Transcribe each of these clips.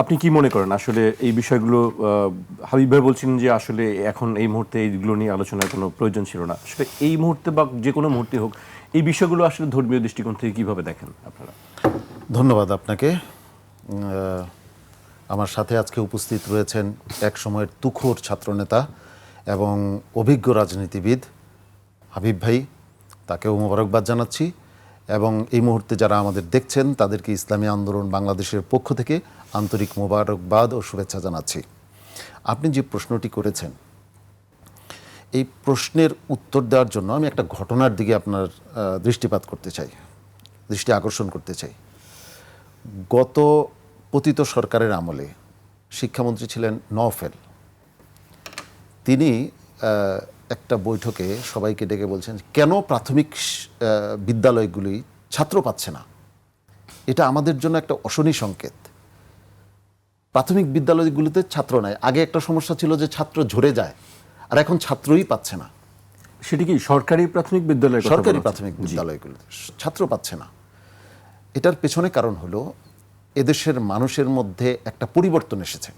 আপনি কি মনে করেন? আসলে এই বিষয়গুলো হাবিব ভাই বলছেন যে আসলে এখন এই মুহূর্তে এইগুলো নিয়ে আলোচনার কোনো প্রয়োজন ছিল না। আসলে এই মুহূর্তে বা যে কোনো মুহূর্তে হোক, এই বিষয়গুলো আসলে ধর্মীয় দৃষ্টিকোণ থেকে কীভাবে দেখেন আপনারা? ধন্যবাদ আপনাকে। আমার সাথে আজকে উপস্থিত রয়েছেন এক সময়ের তুখোর ছাত্রনেতা এবং অভিজ্ঞ রাজনীতিবিদ হাবিব ভাই। তাকেও মোবারকবাদ জানাচ্ছি। এবং এই মুহূর্তে যারা আমাদের দেখছেন, তাদেরকে ইসলামী আন্দোলন বাংলাদেশের পক্ষ থেকে আন্তরিক মোবারকবাদ ও শুভেচ্ছা জানাচ্ছি। আপনি যে প্রশ্নটি করেছেন, এই প্রশ্নের উত্তর দেওয়ার জন্য আমি একটা ঘটনার দিকে আপনার দৃষ্টিপাত করতে চাই, দৃষ্টি আকর্ষণ করতে চাই। গত পতিত সরকারের আমলে শিক্ষামন্ত্রী ছিলেন নওফেল। তিনি একটা বৈঠকে সবাইকে ডেকে বলছেন কেন প্রাথমিক বিদ্যালয়গুলি ছাত্র পাচ্ছে না? এটা আমাদের জন্য একটা অশনি সংকেত। প্রাথমিক বিদ্যালয়গুলিতে ছাত্র নাই। আগে একটা সমস্যা ছিল যে ছাত্র ঝরে যায় আর এখন ছাত্রই পাচ্ছে না। সেটি কি সরকারি প্রাথমিক বিদ্যালয় সরকারি প্রাথমিক বিদ্যালয়গুলিতে ছাত্র পাচ্ছে না। এটার পেছনে কারণ হলো এদেশের মানুষের মধ্যে একটা পরিবর্তন এসেছে।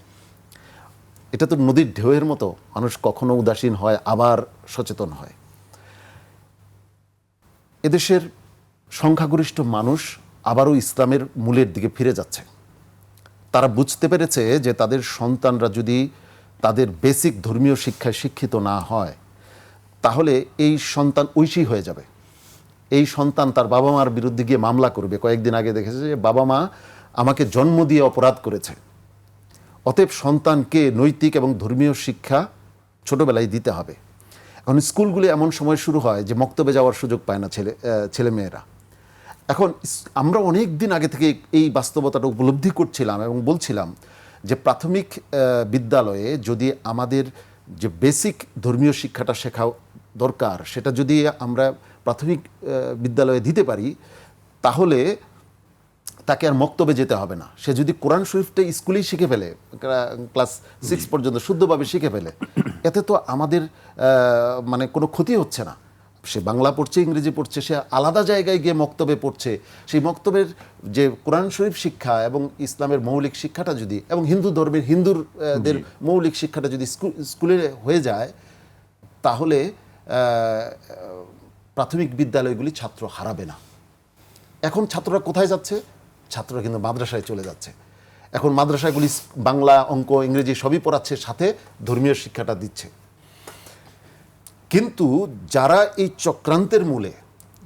এটা তো নদীর ঢেউয়ের মতো। মানুষ কখনো উদাসীন হয়, আবার সচেতন হয়। এদেশের সংখ্যাগরিষ্ঠ মানুষ আবারও ইসলামের মূলের দিকে ফিরে যাচ্ছে। তারা বুঝতে পেরেছে যে তাদের সন্তানরা যদি তাদের বেসিক ধর্মীয় শিক্ষায় শিক্ষিত না হয়, তাহলে এই সন্তান ঐশী হয়ে যাবে। এই সন্তান তার বাবা মার বিরুদ্ধে গিয়ে মামলা করবে। কয়েকদিন আগে দেখেছে যে বাবা মা আমাকে জন্ম দিয়ে অপরাধ করেছে। অতএব সন্তানকে নৈতিক এবং ধর্মীয় শিক্ষা ছোটোবেলায় দিতে হবে। এখন স্কুলগুলি এমন সময় শুরু হয় যে মক্তবে যাওয়ার সুযোগ পায় না ছেলে ছেলেমেয়েরা। এখন আমরা অনেক দিন আগে থেকে এই বাস্তবতাটা উপলব্ধি করছিলাম এবং বলছিলাম যে প্রাথমিক বিদ্যালয়ে যদি আমাদের যে বেসিক ধর্মীয় শিক্ষাটা শেখা দরকার, সেটা যদি আমরা প্রাথমিক বিদ্যালয়ে দিতে পারি, তাহলে তাকে আর মক্তবে যেতে হবে না। সে যদি কোরআন শরীফটা স্কুলেই শিখে ফেলে ক্লাস সিক্স পর্যন্ত শুদ্ধভাবে শিখে ফেলে এতে তো আমাদের মানে কোনো ক্ষতি হচ্ছে না। সে বাংলা পড়ছে ইংরেজি পড়ছে সে আলাদা জায়গায় গিয়ে মক্তবে পড়ছে। সেই মক্তবের যে কোরআন শরীফ শিক্ষা এবং ইসলামের মৌলিক শিক্ষাটা যদি এবং হিন্দু ধর্মের হিন্দুর আহ, দের মৌলিক শিক্ষাটা যদি স্কু- স্কুলে হয়ে যায় তাহলে প্রাথমিক বিদ্যালয়গুলি ছাত্র হারাবে না। এখন ছাত্ররা কোথায় যাচ্ছে? ছাত্ররা কিন্তু মাদ্রাসায় চলে যাচ্ছে। এখন মাদ্রাসাগুলি বাংলা অঙ্ক, ইংরেজি সবই পড়াচ্ছে, সাথে ধর্মীয় শিক্ষাটা দিচ্ছে। কিন্তু যারা এই চক্রান্তের মূলে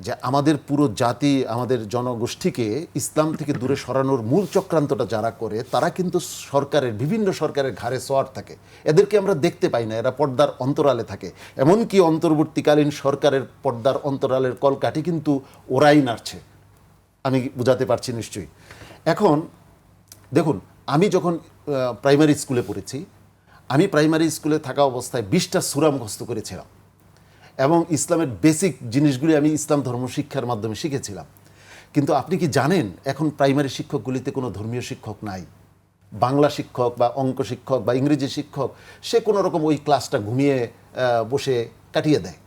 যে আমাদের পুরো জাতি, আমাদের জনগোষ্ঠীকে ইসলাম থেকে দূরে সরানোর মূল চক্রান্তটা যারা করে, তারা কিন্তু সরকারের, বিভিন্ন সরকারের ঘাড়ে সোয়ার থাকে। এদেরকে আমরা দেখতে পাই না, এরা পর্দার অন্তরালে থাকে। এমনকি অন্তর্বর্তীকালীন সরকারের পর্দার অন্তরালের কলকাঠি কিন্তু ওরাই নাড়ছে। আমি বুঝাতে পারছি নিশ্চয়ই। এখন, দেখুন, আমি যখন প্রাইমারি স্কুলে পড়েছি, আমি প্রাইমারি স্কুলে থাকা অবস্থায় বিশটা সুরা মুখস্থ করেছিলাম এবং ইসলামের বেসিক জিনিসগুলি আমি ইসলাম ধর্ম শিক্ষার মাধ্যমে শিখেছিলাম। কিন্তু আপনি কি জানেন, এখন প্রাইমারি শিক্ষকগুলিতে কোনো ধর্মীয় শিক্ষক নাই? বাংলা শিক্ষক বা অঙ্ক শিক্ষক বা ইংরেজি শিক্ষক, সে কোনো রকম ওই ক্লাসটা ঘুমিয়ে বসে কাটিয়ে দেয়।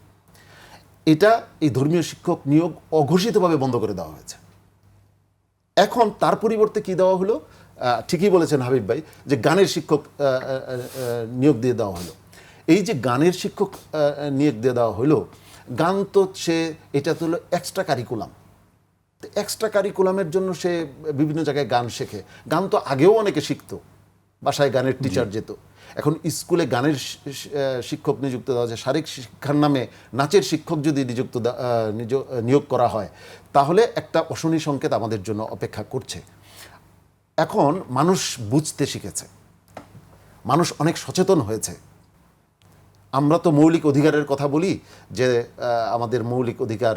এটা এই ধর্মীয় শিক্ষক নিয়োগ অঘোষিতভাবে বন্ধ করে দেওয়া হয়েছে। এখন তার পরিবর্তে কি দেওয়া হলো? ঠিকই বলেছেন হাবিব ভাই যে গানের শিক্ষক নিয়োগ দিয়ে দেওয়া হলো। এই যে গানের শিক্ষক নিয়োগ দিয়ে দেওয়া হলো গান তো সে এটা তো হলো এক্সট্রা কারিকুলাম এক্সট্রা কারিকুলামের জন্য সে বিভিন্ন জায়গায় গান শেখে। গান তো আগেও অনেকে শিখতো বাসায় গানের টিচার যেত। এখন স্কুলে গানের শিক্ষক নিযুক্ত দেওয়া হচ্ছে শারীরিক শিক্ষার নামে নাচের শিক্ষক যদি নিযুক্ত নিয়োগ করা হয়, তাহলে একটা অশনি সংকেত আমাদের জন্য অপেক্ষা করছে। এখন মানুষ বুঝতে শিখেছে। মানুষ অনেক সচেতন হয়েছে। আমরা তো মৌলিক অধিকারের কথা বলি যে আমাদের মৌলিক অধিকার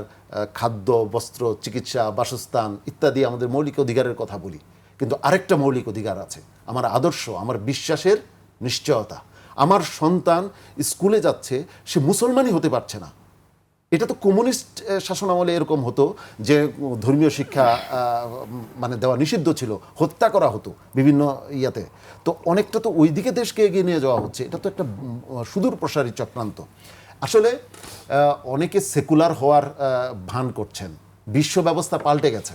খাদ্য, বস্ত্র, চিকিৎসা, বাসস্থান ইত্যাদি আমাদের মৌলিক অধিকারের কথা বলি। কিন্তু আরেকটা মৌলিক অধিকার আছে। আমার আদর্শ, আমার বিশ্বাসের নিশ্চয়তা। আমার সন্তান স্কুলে যাচ্ছে, সে মুসলমানই হতে পারছে না। এটা তো কমিউনিস্ট শাসন আমলে এরকম হতো যে ধর্মীয় শিক্ষা মানে দেওয়া নিষিদ্ধ ছিল, হত্যা করা হতো বিভিন্ন ইয়াতে। তো অনেকটা তো ওই দিকে দেশকে এগিয়ে নিয়ে যাওয়া হচ্ছে, এটা তো একটা সুদূর প্রসারী চক্রান্ত। আসলে অনেকে সেকুলার হওয়ার ভান করছেন। বিশ্ব ব্যবস্থা পাল্টে গেছে।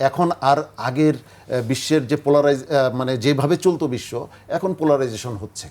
এখন আর আগের বিশ্বের যে পোলারাইজ মানে যেভাবে চলতো বিশ্ব এখন পোলারাইজেশন হচ্ছে।